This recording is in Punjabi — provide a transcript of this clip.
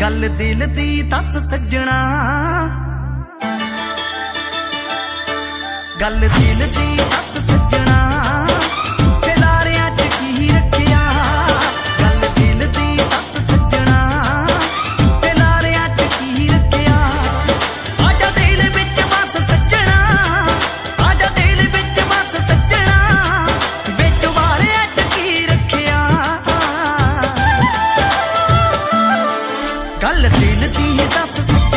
ਗੱਲ ਦਿਲ ਦੀ ਦੱਸ ਸੱਜਣਾ। ਗੱਲ ਦਿਲ ਦੀ ਦੱਸ कल दिल दी दस सक